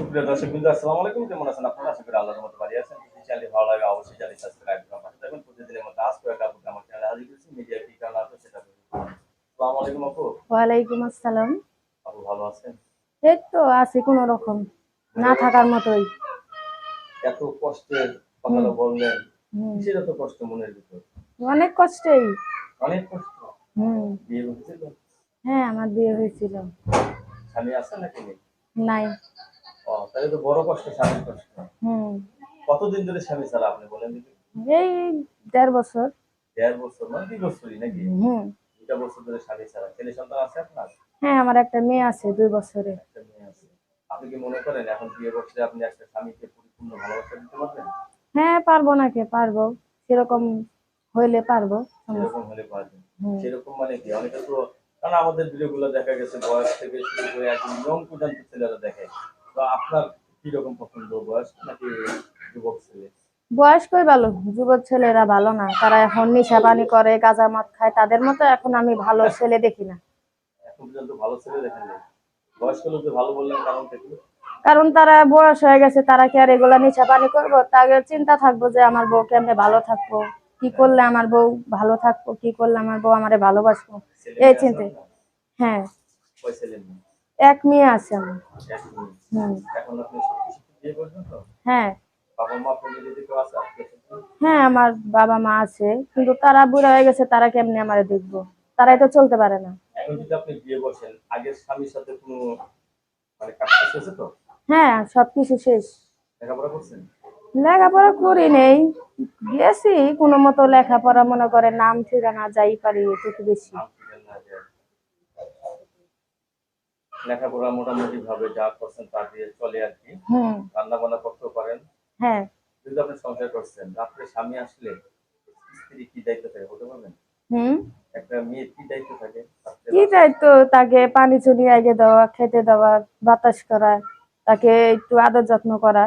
সুপ্রিয় দর্শক বিন্দু আসসালামু আলাইকুম। কেমন আছেন আপনারা? আশা করি আল্লাহর মতো বাড়ি আছেন। যদি চ্যানেল ভালো লাগে অবশ্যই চ্যানেল সাবস্ক্রাইব করুন পাশে থাকুন। প্রতিদিনের মতো আজ কয়েক আপু আমার চ্যানেলে হাজির করেছি মিডিয়া কি কারণ আছে সেটা আসসালামু আলাইকুম আপু। ওয়ালাইকুম আসসালাম। আপু ভালো আছেন? এই তো আছি কোনো রকম না থাকার মতোই। এত কষ্টের কথাটা বললেন। কিসের এত কষ্ট মনের ভিতর? অনেক কষ্টেই। অনেক কষ্ট? হুম। বিয়ে হয়েছিল? হ্যাঁ আমার বিয়ে হয়েছিল। স্বামী আছে নাকি নাই। তাহলে তো বড় কষ্ট স্বামীর কষ্ট কতদিন ধরে স্বামী ছাড়া আপনি বলেন এই দেড় বছর। দেড় বছর মানে দুই বছরই নাকি? হুম। দুটা বছর ধরে স্বামী ছাড়া। ছেলে সন্তান আছে আপনার? হ্যাঁ আমার একটা মেয়ে আছে দুই বছরের একটা মেয়ে আছে। আপনি কি মনে করেন এখন বিয়ে করতে আপনি একটা স্বামীকে পরিপূর্ণ ভালোবাসা দিতে পারবেন? হ্যাঁ পারব নাকি পারব। সেরকম হইলে পারব। সেরকম হলে পারবেন। সেরকম মানে কি? অনেকে তো কারণ আমাদের ভিডিওগুলো দেখা গেছে বয়স থেকে শুরু করে একদম ইয়ং পর্যন্ত ছেলেরা দেখে তো আপনার কি রকম পছন্দ বয়স নাকি যুবক ছেলে? বয়স্কই ভালো যুবক ছেলেরা ভালো না। তারা এখন নেশা পানি করে গাঁজা মদ খায় তাদের মতো এখন আমি ভালো ছেলে দেখি না। এখন পর্যন্ত ভালো ছেলে দেখেন নাই? বয়স্ক লোক ভালো বললেন কারণ থেকে কারণ তারা বয়স হয়ে গেছে তারা কি আর এগুলা নিচা পানি করব? তাদের চিন্তা থাকব যে আমার বউ কেমনে ভালো থাকব? কি করলে আমার বউ ভালো থাকব? কি করলে আমার বউ আমারে ভালোবাসবো? এই চিন্তা হ্যাঁ। এক মেয়ে আছে আমার। হ্যাঁ। হ্যাঁ আমার বাবা মা আছে। কিন্তু তারা বুড়া হয়ে গেছে তারা কেমনে আমারে দেখব? তারাই তো চলতে পারে না। মানে হ্যাঁ সবকিছু শেষ। লেখাপড়া করি নেই। গেছি কোনো মতো লেখাপড়া মনে করে নাম ঠিকানা যাই পারি একটু বেশি। লেখাপড়া মোটামুটি ভাবে যা করছেন তা দিয়ে চলে আর কি। রান্না বান্না করতে পারেন। হ্যাঁ। যদি আপনি সংসার করছেন রাত্রে স্বামী আসলে স্ত্রী কি দায়িত্ব থাকে বলতে পারবেন? হুম। একটা মেয়ের কি দায়িত্ব থাকে? কি দায়িত্ব? তাকে পানি চুনি আগে দেওয়া খেতে দেওয়া বাতাস করা তাকে একটু আদর যত্ন করা।